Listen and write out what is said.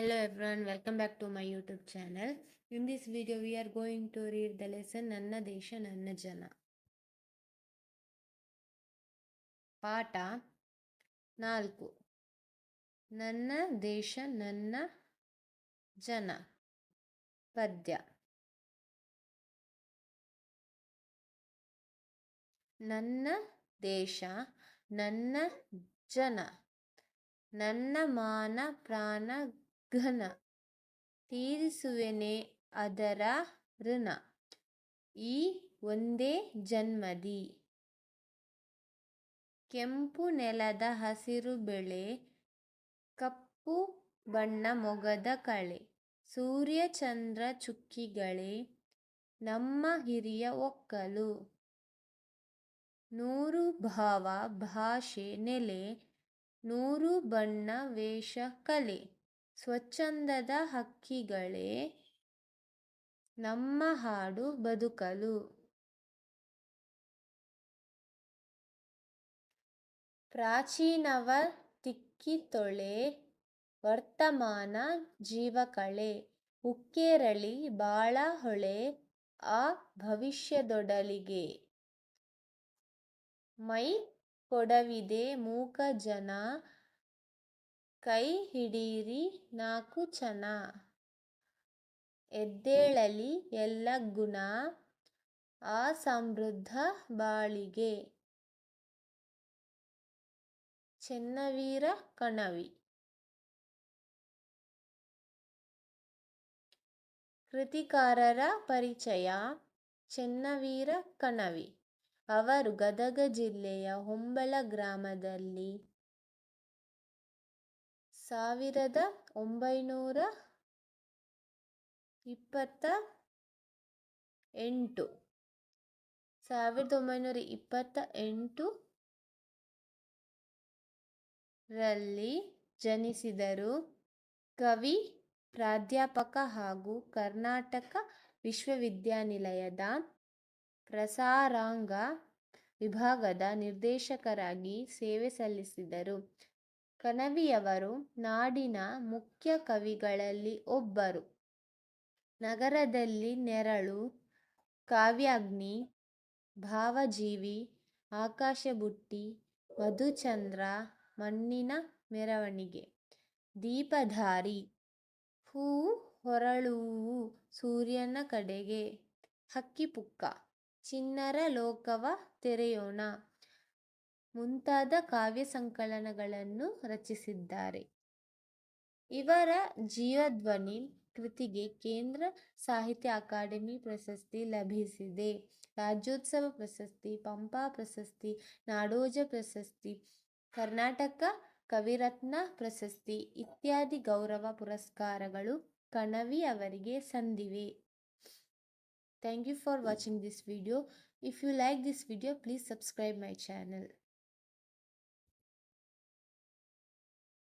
Hello everyone, welcome back to my YouTube channel. In this video, we are going to read the lesson Nanna Desha Nanna Jana. ಪಾಠ ನಾಲ್ಕು ನನ್ನ ದೇಶ ನನ್ನ ಜನ ಪದ್ಯ ನನ್ನ ದೇಶ ನನ್ನ ಜನ ನನ್ನ ಮಾನ ಪ್ರಾಣ ಘನ ತೀರಿಸುವೆನೆ ಅದರ ಋಣ. ಈ ಒಂದೇ ಜನ್ಮದಿ. ಕೆಂಪು ನೆಲದ ಹಸಿರು ಬೆಳೆ, ಕಪ್ಪು ಬಣ್ಣ ಮೊಗದ ಕಳೆ, ಸೂರ್ಯ ಚಂದ್ರ ಚುಕ್ಕಿಗಳೇ, ನಮ್ಮ ಹಿರಿಯ ಒಕ್ಕಲು. ನೂರು ಭಾವ ಭಾಷೆ ನೆಲೆ, ನೂರು ಬಣ್ಣ ವೇಷ ಕಲೆ. ಸ್ವಚ್ಛಂದದ ಹಕ್ಕಿಗಳೇ ನಮ್ಮ ಹಾಡು ಬದುಕಲು. ಪ್ರಾಚೀನವ ತಿಕ್ಕಿ ತೊಳೆ ವರ್ತಮಾನ ಜೀವಕಳೆ. ಉಕ್ಕೇರಳಿ ಬಾಳ ಹೊಳೆ ಆ ಭವಿಷ್ಯದೊಡಲಿಗೆ. ಮೈ ಕೊಡವಿದೆ ಮೂಕ ಜನ ಕೈ ಹಿಡೀರಿ ನಾಲ್ಕು ಚನ ಎದ್ದೇಳಲಿ ಎಲ್ಲ ಗುಣ ಆ ಸಮೃದ್ಧ ಬಾಳಿಗೆ. ಚೆನ್ನವೀರ ಕಣವಿ. ಕೃತಿಕಾರರ ಪರಿಚಯ ಚೆನ್ನವೀರ ಕಣವಿ. ಅವರು ಗದಗ ಜಿಲ್ಲೆಯ ಹೊಂಬಳ ಗ್ರಾಮದಲ್ಲಿ ಸಾವಿರದ ಒಂಬೈನೂರ ಇಪ್ಪತ್ತ ಎಂಟು. ಸಾವಿರದ ಒಂಬೈನೂರ ಇಪ್ಪತ್ತ ಎಂಟು ರಲ್ಲಿ ಜನಿಸಿದರು ಕವಿ, ಪ್ರಾಧ್ಯಾಪಕ ಹಾಗೂ ಕರ್ನಾಟಕ ವಿಶ್ವವಿದ್ಯಾನಿಲಯದ ಪ್ರಸಾರಾಂಗ ವಿಭಾಗದ ನಿರ್ದೇಶಕರಾಗಿ ಸೇವೆ ಸಲ್ಲಿಸಿದರು. ಕಣವಿಯವರು ನಾಡಿನ ಮುಖ್ಯ ಕವಿಗಳಲ್ಲಿ ಒಬ್ಬರು. ನಗರದಲ್ಲಿ ನೆರಳು, ಕಾವ್ಯಾಗ್ನಿ, ಭಾವಜೀವಿ, ಆಕಾಶಬುಟ್ಟಿ, ಮಧುಚಂದ್ರ, ಮಣ್ಣಿನ ಮೆರವಣಿಗೆ, ದೀಪಧಾರಿ, ಹೂ ಹೊರಳುವು ಸೂರ್ಯನ ಕಡೆಗೆ, ಹಕ್ಕಿಪುಕ್ಕ ಚಿಣ್ಣರ ಲೋಕವ ತೆರೆಯೋಣ. ಮುಂತಾದ ಕಾವ್ಯ ಸಂಕಲನಗಳನ್ನು ರಚಿಸಿದ್ದಾರೆ. ಇವರ ಜೀವಧ್ವನಿ ಕೃತಿಗೆ ಕೇಂದ್ರ ಸಾಹಿತ್ಯ ಅಕಾಡೆಮಿ ಪ್ರಶಸ್ತಿ ಲಭಿಸಿದೆ. ರಾಜ್ಯೋತ್ಸವ ಪ್ರಶಸ್ತಿ, ಪಂಪಾ ಪ್ರಶಸ್ತಿ, ನಾಡೋಜ ಪ್ರಶಸ್ತಿ, ಕರ್ನಾಟಕ ಕವಿರತ್ನ ಪ್ರಶಸ್ತಿ ಇತ್ಯಾದಿ ಗೌರವ ಪುರಸ್ಕಾರಗಳು ಕಣವಿ ಅವರಿಗೆ ಸಂದಿವೆ. Thank you for watching this video if you like this video please subscribe my channel.